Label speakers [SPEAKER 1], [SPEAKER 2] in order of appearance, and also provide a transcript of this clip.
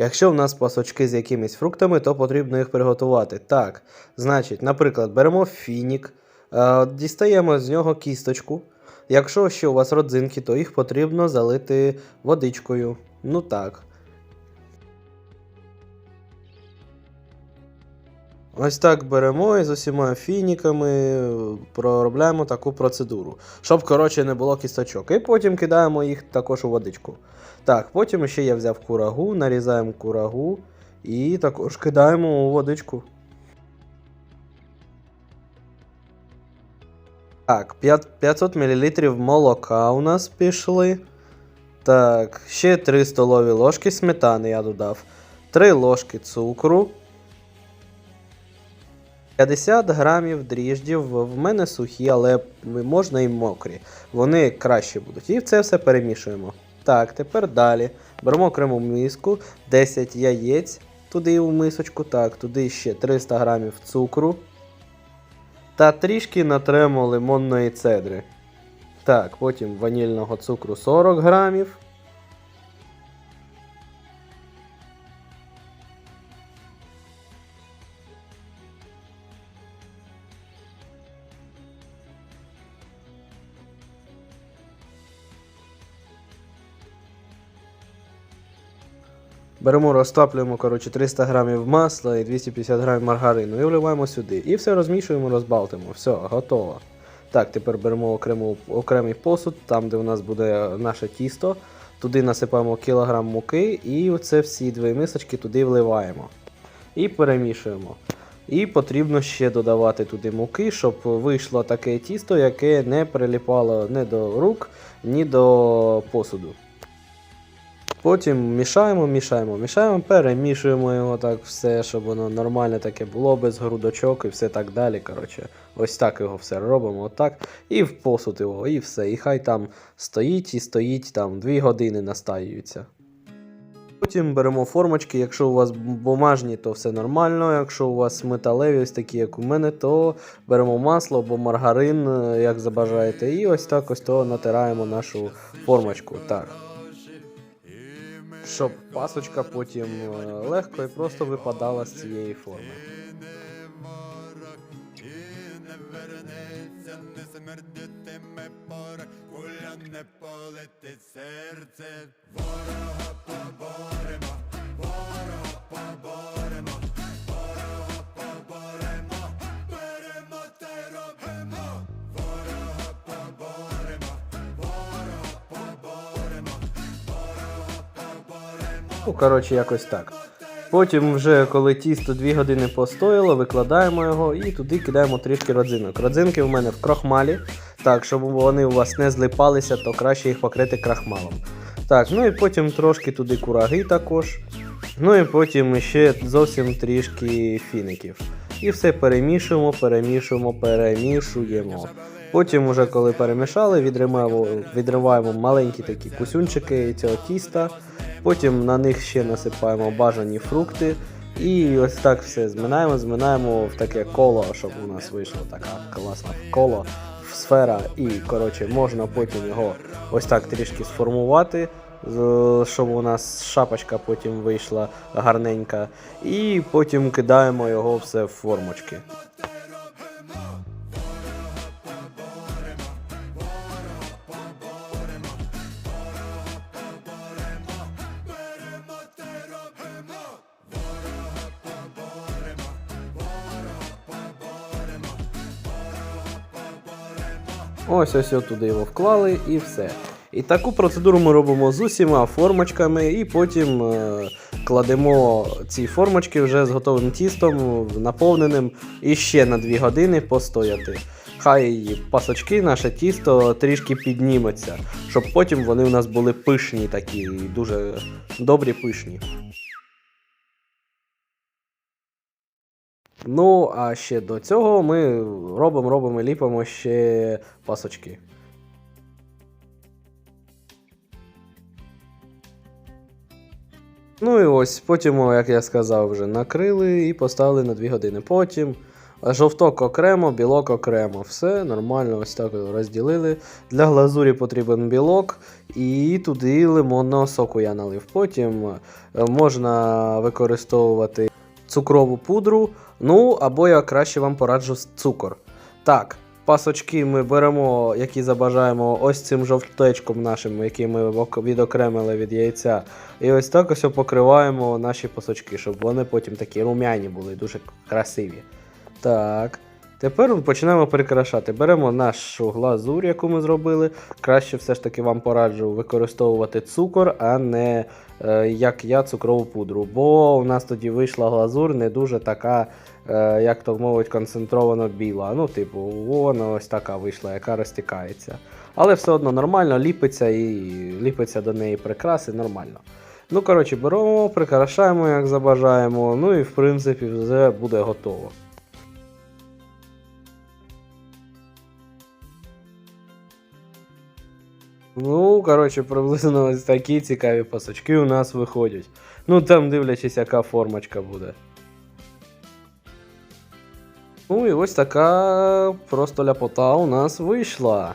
[SPEAKER 1] Якщо в нас пасочки з якимись фруктами, то потрібно їх приготувати. Так, значить, наприклад, беремо фінік, е, дістаємо з нього кісточку. Якщо ще у вас родзинки, то їх потрібно залити водичкою. Ну так. Ось так беремо і з усіма фініками е, проробляємо таку процедуру, щоб, коротше, не було кісточок. І потім кидаємо їх також у водичку. Так, потім ще я взяв курагу, нарізаємо курагу і також кидаємо у водичку. Так, 500 мл молока у нас пішли. Так, ще 3 столові ложки сметани я додав. 3 ложки цукру. 50 грамів дріждів. В мене сухі, але можна і мокрі. Вони краще будуть. І це все перемішуємо. Так, тепер далі. Беремо окрему миску, 10 яєць туди у мисочку. Так, туди ще 300 грамів цукру. Та трішки натремо лимонної цедри. Так, потім ванільного цукру 40 грамів. Беремо, розтоплюємо коротше, 300 грамів масла і 250 грамів маргарину і вливаємо сюди. І все розмішуємо, розбалтимо. Все, готово. Так, тепер беремо окрему, окремий посуд, там де у нас буде наше тісто. Туди насипаємо кілограм муки і оце всі дві мисочки туди вливаємо. І перемішуємо. І потрібно ще додавати туди муки, щоб вийшло таке тісто, яке не приліпало ні до рук, ні до посуду. Потім мішаємо, мішаємо, мішаємо, перемішуємо його так все, щоб воно нормальне таке було, без грудочок і все так далі. Коротше, ось так його все робимо, отак. І в посуд його, і все. І хай там стоїть і стоїть, там 2 години настаюється. Потім беремо формочки, якщо у вас бумажні, то все нормально. Якщо у вас металеві, ось такі, як у мене, то беремо масло або маргарин, е, як забажаєте, і ось так ось то натираємо нашу формочку. Так. Щоб пасочка потім е, легко і просто випадала з цієї форми.
[SPEAKER 2] смердитиме не полетить серце. Ворога поборемо, ворога поборемо,
[SPEAKER 1] Ну, коротше, якось так. Потім, вже коли тісто 2 години постояло, викладаємо його і туди кидаємо трішки родзинок. Родзинки у мене в крохмалі. Так, щоб вони у вас не злипалися, то краще їх покрити крахмалом. Так, ну і потім трошки туди кураги також. Ну і потім ще зовсім трішки фіників. І все перемішуємо, перемішуємо, перемішуємо. Потім, уже коли перемішали, відриваємо, відриваємо маленькі такі кусюнчики цього тіста. Потім на них ще насипаємо бажані фрукти. І ось так все зминаємо, зминаємо в таке коло, щоб у нас вийшло така класна коло, сфера. І коротше, можна потім його ось так трішки сформувати, щоб у нас шапочка потім вийшла гарненька. І потім кидаємо його все в формочки. Ось ось туди його вклали і все. І таку процедуру ми робимо з усіма формочками, і потім е, кладемо ці формочки вже з готовим тістом, наповненим, і ще на 2 години постояти. Хай пасочки, наше тісто трішки підніметься, щоб потім вони у нас були пишні такі, дуже добрі пишні. Ну, а ще до цього ми робимо, робимо, ліпимо ще пасочки. Ну і ось потім, як я сказав, вже накрили і поставили на 2 години. Потім Жовток окремо, білок окремо. Все нормально, ось так розділили. Для глазурі потрібен білок, і туди лимонного соку я налив. Потім е, можна використовувати цукрову пудру, ну або я краще вам пораджу цукор. Так, пасочки ми беремо, які забажаємо, ось цим жовтечком нашим, який ми відокремили від яйця. І ось так ось покриваємо наші пасочки, щоб вони потім такі рум'яні були, дуже красиві. Так. Тепер починаємо прикрашати. Беремо нашу глазурь, яку ми зробили. Краще все ж таки вам пораджу використовувати цукор, а не е, як я цукрову пудру. Бо у нас тоді вийшла глазур не дуже така, е, як то мовить, концентровано біла. Ну, типу, вона ось така вийшла, яка розтікається. Але все одно нормально, ліпиться і ліпиться до неї прикраси нормально. Ну, коротше, беремо, прикрашаємо, як забажаємо. Ну і в принципі все буде готово. Ну, коротше, приблизно ось такі цікаві пасочки у нас виходять. Ну, там дивлячись, яка формочка буде. Ну і ось така просто ляпота у нас вийшла.